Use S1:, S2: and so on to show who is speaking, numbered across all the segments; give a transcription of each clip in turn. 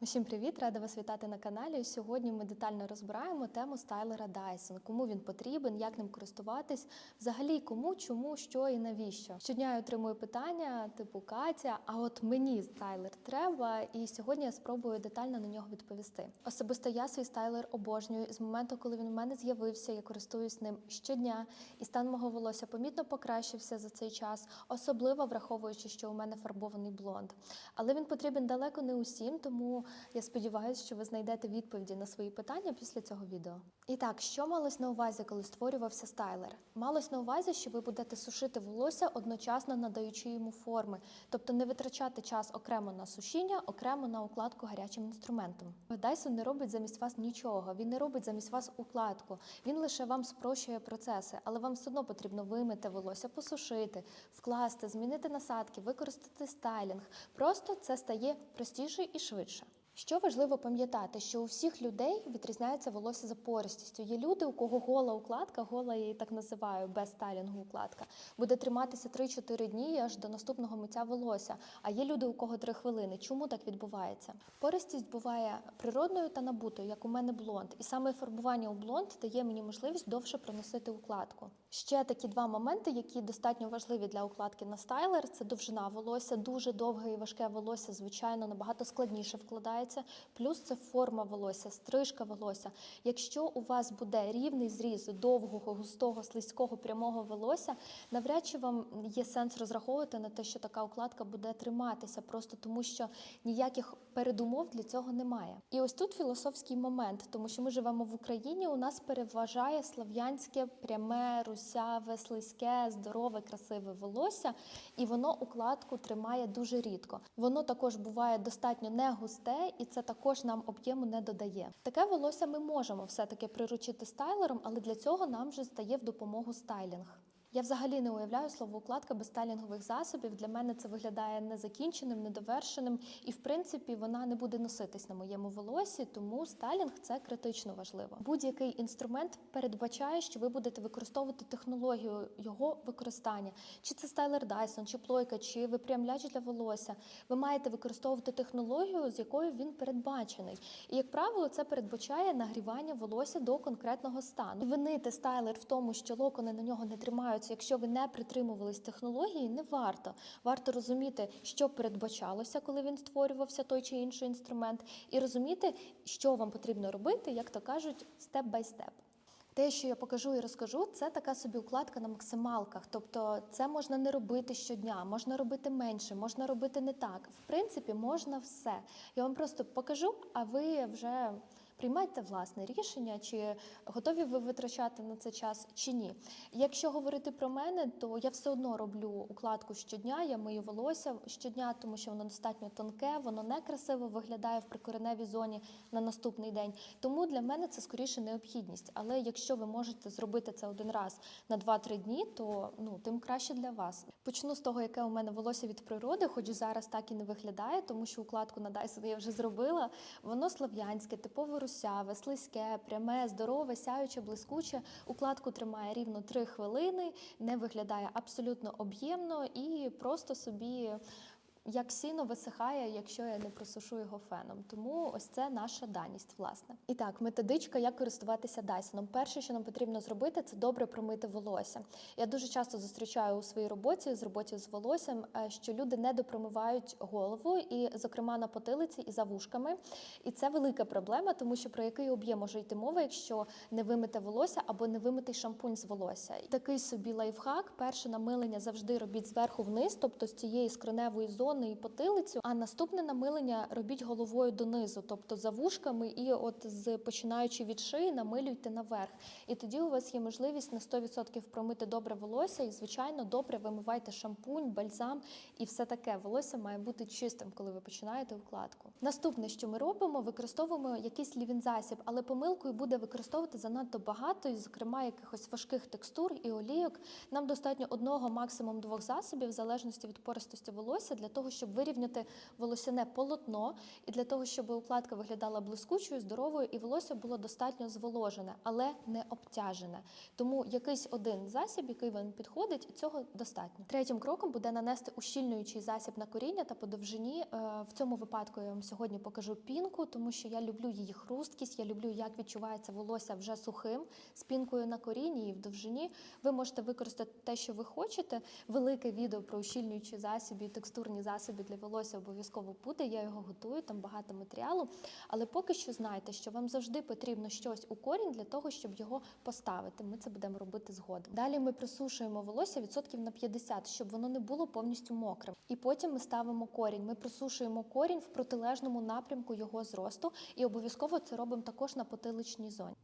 S1: Усім привіт! Рада вас вітати на каналі. Сьогодні ми детально розбираємо тему стайлера Dyson. Кому він потрібен, як ним користуватись, взагалі кому, чому, що і навіщо. Щодня я отримую питання типу Катя, а от мені стайлер треба, і сьогодні я спробую детально на нього відповісти. Особисто я свій стайлер обожнюю. З моменту, коли він у мене з'явився, я користуюсь ним щодня, і стан мого волосся помітно покращився за цей час, особливо враховуючи, що у мене фарбований блонд. Але він потрібен далеко не усім, тому я сподіваюся, що ви знайдете відповіді на свої питання після цього відео. І так, що малось на увазі, коли створювався стайлер? Малось на увазі, що ви будете сушити волосся одночасно надаючи йому форми, тобто не витрачати час окремо на сушіння, окремо на укладку гарячим інструментом. Dyson не робить замість вас нічого, він не робить замість вас укладку. Він лише вам спрощує процеси, але вам все одно потрібно вимити волосся, посушити, вкласти, змінити насадки, використати стайлінг. Просто це стає простіше і швидше. Що важливо пам'ятати, що у всіх людей відрізняється волосся за пористістю. Є люди, у кого гола укладка, гола я її так називаю, без стайлінгу укладка, буде триматися 3-4 дні аж до наступного миття волосся. А є люди, у кого 3 хвилини. Чому так відбувається? Пористість буває природною та набутою, як у мене блонд. І саме фарбування у блонд дає мені можливість довше проносити укладку. Ще такі два моменти, які достатньо важливі для укладки на стайлер, це довжина волосся, дуже довге і важке волосся, звичайно, набагато складніше вкладається. Плюс це форма волосся, стрижка волосся. Якщо у вас буде рівний зріз довгого, густого, слизького, прямого волосся, навряд чи вам є сенс розраховувати на те, що така укладка буде триматися, просто тому що ніяких передумов для цього немає. І ось тут філософський момент, тому що ми живемо в Україні. У нас переважає слав'янське пряме, русяве, слизьке, здорове, красиве волосся, і воно укладку тримає дуже рідко. Воно також буває достатньо не густе, і це також нам об'єму не додає. Таке волосся ми можемо все-таки приручити стайлером, але для цього нам вже стає в допомогу стайлінг. Я взагалі не уявляю слово укладка без стайлінгових засобів. Для мене це виглядає незакінченим, недовершеним, і в принципі вона не буде носитись на моєму волосі, тому стайлінг це критично важливо. Будь-який інструмент передбачає, що ви будете використовувати технологію його використання. Чи це стайлер Dyson, чи плойка, чи випрямляч для волосся. Ви маєте використовувати технологію, з якою він передбачений. І як правило, це передбачає нагрівання волосся до конкретного стану. Винити стайлер в тому, що локони на нього не тримаються, якщо ви не притримувались технології, не варто. Варто розуміти, що передбачалося, коли він створювався той чи інший інструмент, і розуміти, що вам потрібно робити, як то кажуть, степ бай степ. Те, що я покажу і розкажу, це така собі укладка на максималках. Тобто це можна не робити щодня, можна робити менше, можна робити не так. В принципі, можна все. Я вам просто покажу, а ви вже приймайте власне рішення, чи готові ви витрачати на це час чи ні. Якщо говорити про мене, то я все одно роблю укладку щодня, я мию волосся щодня, тому що воно достатньо тонке, воно некрасиво виглядає в прикореневій зоні на наступний день. Тому для мене це скоріше необхідність. Але якщо ви можете зробити це один раз на 2-3 дні, то ну тим краще для вас. Почну з того, яке у мене волосся від природи, хоч зараз так і не виглядає, тому що укладку на Dyson я вже зробила. Воно слав'янське, типове русяве, слизьке, пряме, здорове, сяюче, блискуче. Укладку тримає рівно 3 хвилини, не виглядає абсолютно об'ємно і просто собі. Як сіно висихає, якщо я не просушу його феном. Тому ось це наша даність, власне. І так, методичка, як користуватися Дайсоном. Перше, що нам потрібно зробити, це добре промити волосся. Я дуже часто зустрічаю у своїй роботі з роботі з волоссям, е, що люди не допромивають голову, і, зокрема, на потилиці і за вушками. І це велика проблема, тому що про який об'єм може йти мова, якщо не вимите волосся або не вимитий шампунь з волосся. Такий собі лайфхак. Перше намилення завжди робіть зверху вниз, тобто з цієї скроневої зони і потилицю. А наступне намилення робіть головою донизу, тобто за вушками, і от з починаючи від шиї, намилюйте наверх. І тоді у вас є можливість на 100% промити добре волосся, і звичайно добре вимивайте шампунь, бальзам і все таке. Волосся має бути чистим, коли ви починаєте укладку. Наступне, що ми робимо, використовуємо якийсь лівінзасіб, але помилкою буде використовувати занадто багато, і, зокрема, якихось важких текстур і олійок. Нам достатньо одного, максимум двох засобів, в залежності від пористості волосся, для того того, щоб вирівняти волосяне полотно, і для того, щоб укладка виглядала блискучою, здоровою, і волосся було достатньо зволожене, але не обтяжене. Тому якийсь один засіб, який вам підходить, цього достатньо. Третім кроком буде нанести ущільнюючий засіб на коріння та по довжині. Е, В цьому випадку я вам сьогодні покажу пінку, тому що я люблю її хрусткість, я люблю, як відчувається волосся вже сухим з пінкою на корінні і в довжині. Ви можете використати те, що ви хочете. Велике відео про ущільнюючі засоби і текстурні засоби для волосся обов'язково буде. Я його готую, там багато матеріалу. Але поки що знайте, що вам завжди потрібно щось у корінь для того, щоб його поставити. Ми це будемо робити згодом. Далі ми присушуємо волосся відсотків на 50, щоб воно не було повністю мокрим. І потім ми ставимо корінь. Ми присушуємо корінь в протилежному напрямку його зросту, і обов'язково це робимо також на потиличній зоні.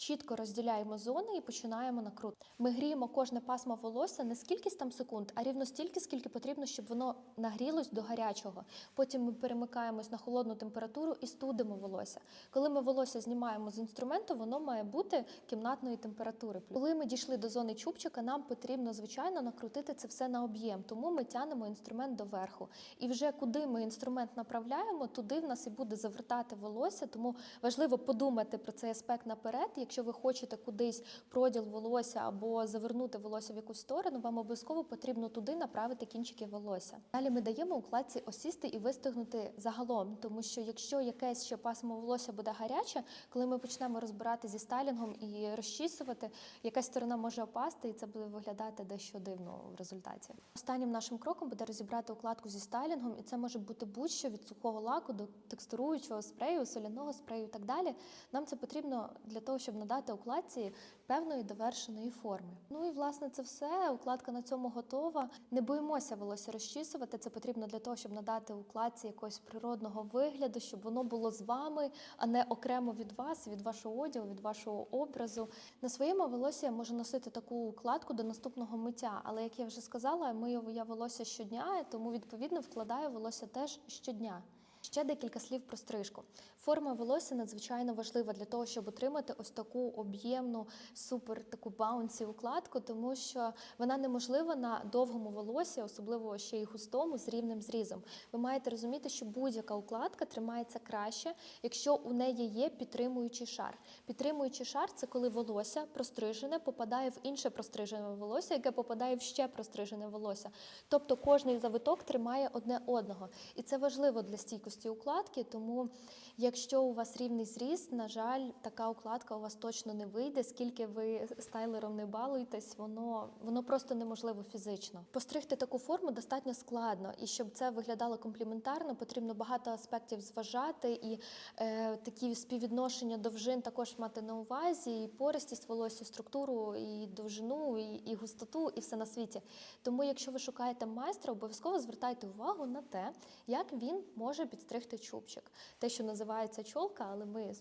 S1: Чітко розділяємо зони і починаємо накрут. Ми гріємо кожне пасмо волосся не скільки там секунд, а рівно стільки, скільки потрібно, щоб воно нагрілось до гарячого. Потім ми перемикаємось на холодну температуру і студимо волосся. Коли ми волосся знімаємо з інструменту, воно має бути кімнатної температури. Коли ми дійшли до зони чубчика, нам потрібно звичайно накрутити це все на об'єм, тому ми тянемо інструмент доверху. І вже куди ми інструмент направляємо, туди в нас і буде завертати волосся. Тому важливо подумати про цей аспект наперед. Якщо ви хочете кудись проділ волосся або завернути волосся в якусь сторону, вам обов'язково потрібно туди направити кінчики волосся. Далі ми даємо укладці осісти і вистигнути загалом, тому що якщо якесь ще пасмо волосся буде гаряче, коли ми почнемо розбирати зі стайлінгом і розчісувати, якась сторона може опасти, і це буде виглядати дещо дивно в результаті. Останнім нашим кроком буде розібрати укладку зі стайлінгом, і це може бути будь-що від сухого лаку до текстуруючого спрею, соляного спрею і так далі. Нам це потрібно для того, щоб надати укладці певної довершеної форми. Ну і власне це все. Укладка на цьому готова. Не боїмося волосся розчісувати. Це потрібно для того, щоб надати укладці якогось природного вигляду, щоб воно було з вами, а не окремо від вас, від вашого одягу, від вашого образу. На своєму волосі я можу носити таку укладку до наступного миття. Але як я вже сказала, мию я волосся щодня, тому відповідно вкладаю волосся теж щодня. Ще декілька слів про стрижку. Форма волосся надзвичайно важлива для того, щоб отримати ось таку об'ємну, супер таку баунсі укладку, тому що вона неможлива на довгому волосі, особливо ще й густому, з рівним зрізом. Ви маєте розуміти, що будь-яка укладка тримається краще, якщо у неї є підтримуючий шар. Підтримуючий шар це коли волосся прострижене попадає в інше прострижене волосся, яке попадає в ще прострижене волосся. Тобто кожний завиток тримає одне одного. І це важливо для стійкості укладки, тому якщо у вас рівний зріст, на жаль, така укладка у вас точно не вийде, скільки ви стайлером не балуєтесь, воно, воно просто неможливо фізично. Постригти таку форму достатньо складно, і щоб це виглядало компліментарно, потрібно багато аспектів зважати, і е, такі співвідношення довжин також мати на увазі, і пористість волосся, структуру, і довжину, і, і густоту, і все на світі. Тому, якщо ви шукаєте майстра, обов'язково звертайте увагу на те, як він може підстригти чубчик. Те, що називається чолка, але ми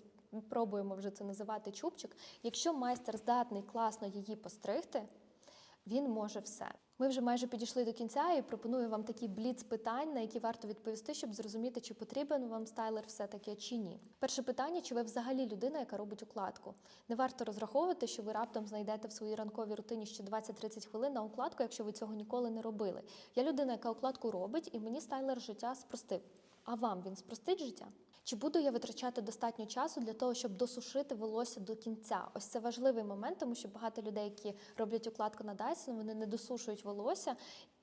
S1: пробуємо вже це називати чубчик. Якщо майстер здатний класно її постригти, він може все. Ми вже майже підійшли до кінця і пропоную вам такі бліц питань, на які варто відповісти, щоб зрозуміти, чи потрібен вам стайлер все-таки чи ні. Перше питання: чи ви взагалі людина, яка робить укладку? Не варто розраховувати, що ви раптом знайдете в своїй ранковій рутині ще 20-30 хвилин на укладку, якщо ви цього ніколи не робили. Я людина, яка укладку робить, і мені стайлер життя спростив. А вам він спростить життя? Чи буду я витрачати достатньо часу для того, щоб досушити волосся до кінця? Ось це важливий момент, тому що багато людей, які роблять укладку на Dyson, вони не досушують волосся,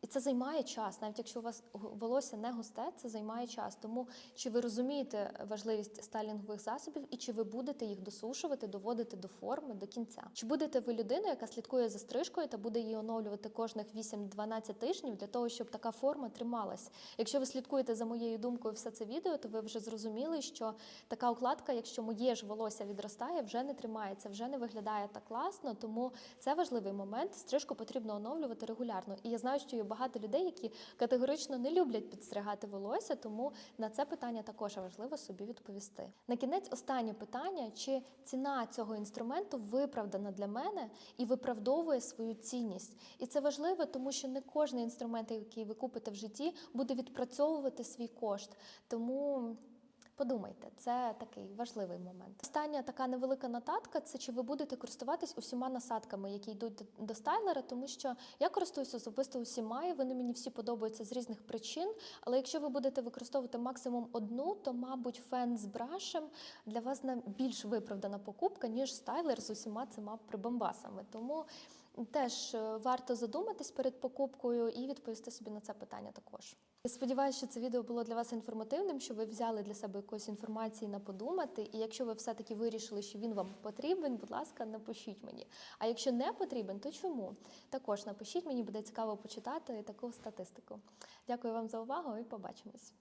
S1: і це займає час. Навіть якщо у вас волосся не густе, це займає час. Тому чи ви розумієте важливість стайлінгових засобів і чи ви будете їх досушувати, доводити до форми до кінця? Чи будете ви людиною, яка слідкує за стрижкою та буде її оновлювати кожних 8-12 тижнів для того, щоб така форма трималась? Якщо ви слідкуєте за моєю думкою все це відео, то ви вже зрозуміли, що така укладка, якщо моє ж волосся відростає, вже не тримається, вже не виглядає так класно. Тому це важливий момент. Стрижку потрібно оновлювати регулярно. І я знаю, що є багато людей, які категорично не люблять підстригати волосся, тому на це питання також важливо собі відповісти. На кінець останнє питання: чи ціна цього інструменту виправдана для мене і виправдовує свою цінність? І це важливо, тому що не кожний інструмент, який ви купите в житті, буде відпрацьовувати свій кошт. Тому. Подумайте, це такий важливий момент. Остання така невелика нотатка це чи ви будете користуватись усіма насадками, які йдуть до стайлера, тому що я користуюся особисто усіма, і вони мені всі подобаються з різних причин. Але якщо ви будете використовувати максимум одну, то, мабуть, фен з брашем для вас більш виправдана покупка, ніж стайлер з усіма цими прибамбасами. Тому теж е, варто задуматись перед покупкою і відповісти собі на це питання також. Сподіваюся, що це відео було для вас інформативним, що ви взяли для себе якоїсь інформації на подумати. І якщо ви все-таки вирішили, що він вам потрібен, будь ласка, напишіть мені. А якщо не потрібен, то чому? Також напишіть мені, буде цікаво почитати таку статистику. Дякую вам за увагу і побачимось.